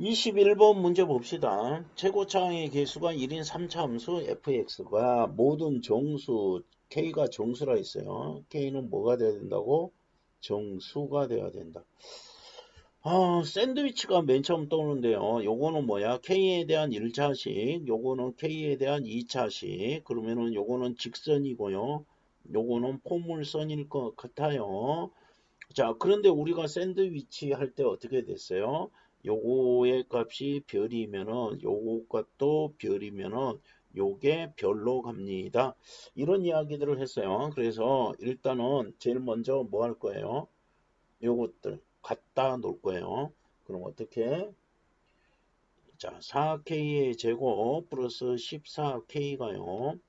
21번 문제 봅시다. 최고차항의 개수가 1인 3차 함수 fx가 모든 정수 k가 정수라 했어요. k는 뭐가 돼야 된다고? 정수가 돼야 된다. 아, 샌드위치가 맨 처음 떠오는데요. 요거는 뭐야? k에 대한 1차식, 요거는 k에 대한 2차식. 그러면은 요거는 직선이고요. 요거는 포물선일 것 같아요. 자, 그런데 우리가 샌드위치 할 때 어떻게 됐어요? 요거의 값이 별이면은 요거 값도 별이면은 요게 별로 갑니다. 이런 이야기들을 했어요. 그래서 일단은 제일 먼저 뭐 할 거예요? 요것들 갖다 놓을 거예요. 그럼 어떻게? 자, 4k의 제곱 플러스 14k가요.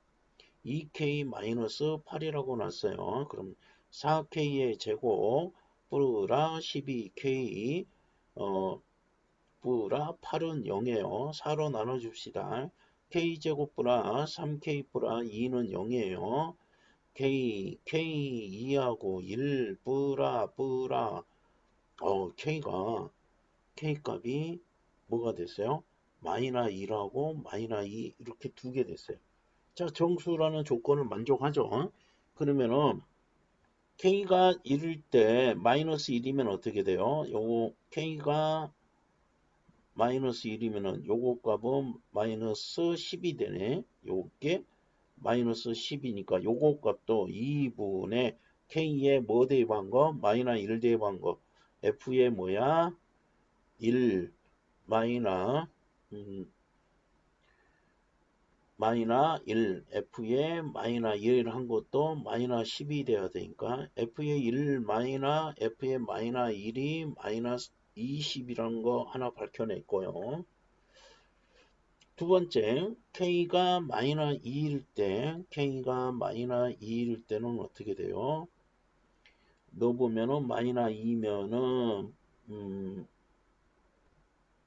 2k 마이너스 8이라고 났어요. 그럼 4k의 제곱 뿌라 12k 어 뿌라 8은 0이에요. 4로 나눠줍시다. k제곱 뿌라 3k 뿌라 2는 0이에요. k, k 2하고 1 뿌라 뿌라 어 k가 k 값이 뭐가 됐어요? 마이너 1하고 마이너 2 이렇게 두 개 됐어요. 자 정수라는 조건을 만족하죠. 그러면은 k가 1일 때 마이너스 1이면 어떻게 돼요? 요거 k가 마이너스 1이면은 요거 값은 마이너스 10이 되네. 요게 마이너스 10이니까 요거 값도 2분의 k의 뭐 대입한 거? 마이너 1 대입한 거. f의 뭐야? 1 마이너 음, 마이너 1 f의 마이너 1 한 것도 마이너 10이 돼야 되니까 f의 1 마이너 f의 마이너 1이 마이너스 20이라는 거 하나 밝혀냈고요. 두 번째, k가 마이너 2일 때, k가 마이너 2일 때는 어떻게 돼요? 넣어보면은 마이너 2면은, 음,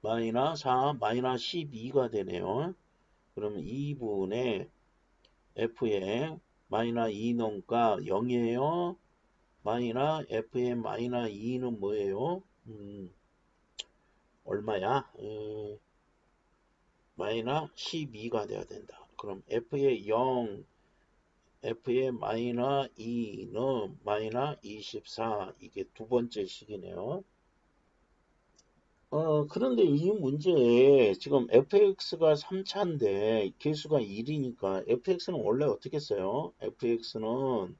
마이너 4, 마이너 12가 되네요. 그러면 2분의 f의 마이너 2넘가 0이에요. 마이너 f의 마이너 2는 뭐예요? 음, 얼마야? 음, 마이너 12가 돼야 된다. 그럼 f의 0, f의 마이너 2는 마이너 24 이게 두 번째 식이네요. 어, 그런데 이 문제에 지금 fx가 3차인데 개수가 1이니까 fx는 원래 어떻게 써요? fx는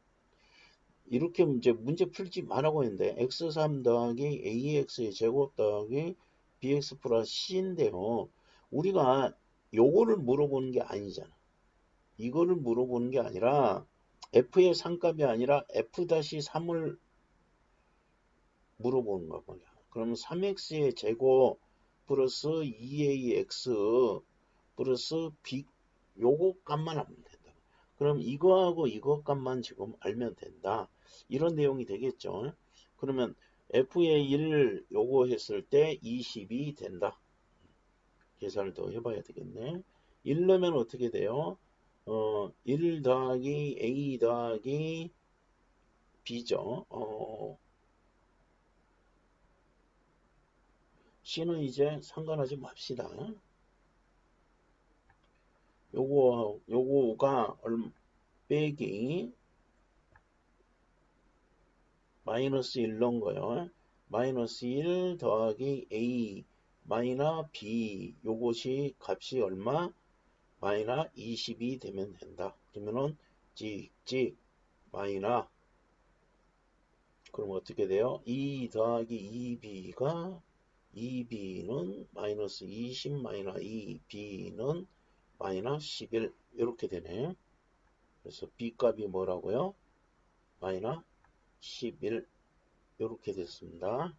이렇게 이제 문제 풀지 말라고 했는데 x3 더하기 ax의 제곱 더하기 bx 플러스 c인데요. 우리가 요거를 물어보는 게 아니잖아. 이거를 물어보는 게 아니라 f의 상값이 아니라 f-3을 물어보는 거 뭐냐. 그러면 3x의 제곱 플러스 2ax 플러스 b 요거 값만 하면 된다. 그럼 이거하고 이거 값만 지금 알면 된다. 이런 내용이 되겠죠. 그러면 f의 1 요거 했을 때 20이 된다. 계산을 더 해봐야 되겠네. 1 넣으면 어떻게 돼요? 어, 1 더하기 a 더하기 b죠. 어, c는 이제 상관하지 맙시다. 요거, 요거가 얼마, 빼기 마이너스 1 넣은 거요. 마이너스 1 더하기 a 마이너 b 요것이 값이 얼마? 마이너 20이 되면 된다. 그러면은 찍찍 마이너 그럼 어떻게 돼요? 2 더하기 2b가 2b는 마이너스 20 마이너 2b는 마이너 11 이렇게 되네. 그래서 b 값이 뭐라고요? 마이너 11 이렇게 됐습니다.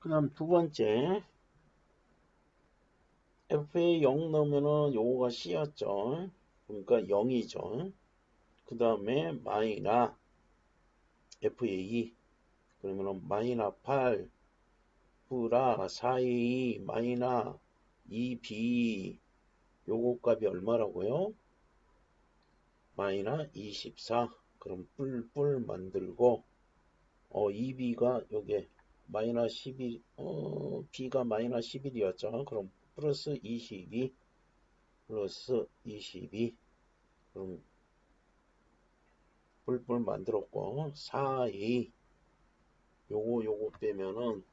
그 다음 두 번째 f에 0 넣으면은 요거가 c였죠. 그러니까 0이죠. 그 다음에 마이너 f의 2 그러면은 마이너 8 플라 4a 마이너 2b 요거 값이 얼마라고요? 마이너 24 그럼 뿔뿔 만들고 어 2b가 요게 마이너스 11, 어, B가 마이너스 11이었죠. 그럼 플러스 22, 플러스 22. 그럼 뿔뿔 만들었고, 4, 2. 요거, 요거 빼면은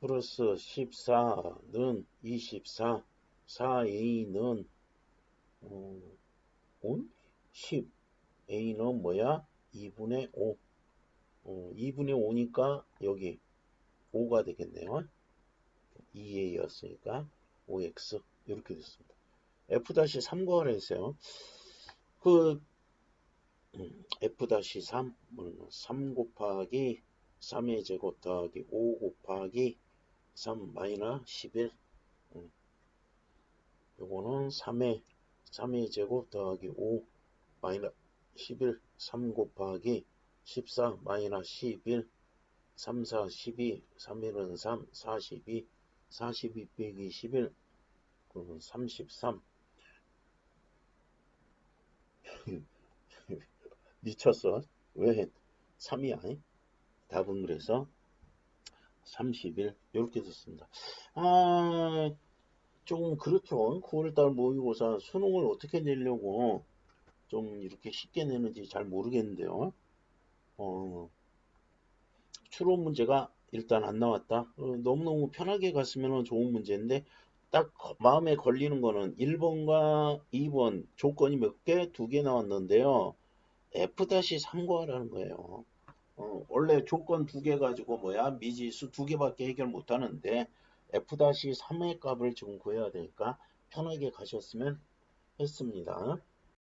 플러스 14는 24, 4A는 어, 10, A는 뭐야? 2분의 5. 어, 2분의 5니까 여기 5가 되겠네요. 2A였으니까 5X 이렇게 됐습니다. F-3과 했어요. 그 음, F-3 3 곱하기 3의 제곱 더하기 5 곱하기 3 마이너스 11 음. 요거는 3의 3의 제곱 더하기 5 마이너스 11 3 곱하기 14 마이너스 11 3 4 12 3 1은 3 42 42 빼기 11 그러면 33 미쳤어? 왜 3이야 답은 그래서 30일. 이렇게 됐습니다. 아 조금 그렇죠. 9월 달 모의고사 수능을 어떻게 내려고 좀 이렇게 쉽게 내는지 잘 모르겠는데요. 어, 추론 문제가 일단 안 나왔다. 어, 너무너무 편하게 갔으면 좋은 문제인데 딱 마음에 걸리는 거는 1번과 2번 조건이 몇 개? 두 개 나왔는데요. F-3과라는 거예요. 어, 원래 조건 두 개 가지고 뭐야 미지수 두 개밖에 해결 못 하는데 F-3의 값을 지금 구해야 되니까 편하게 가셨으면 했습니다.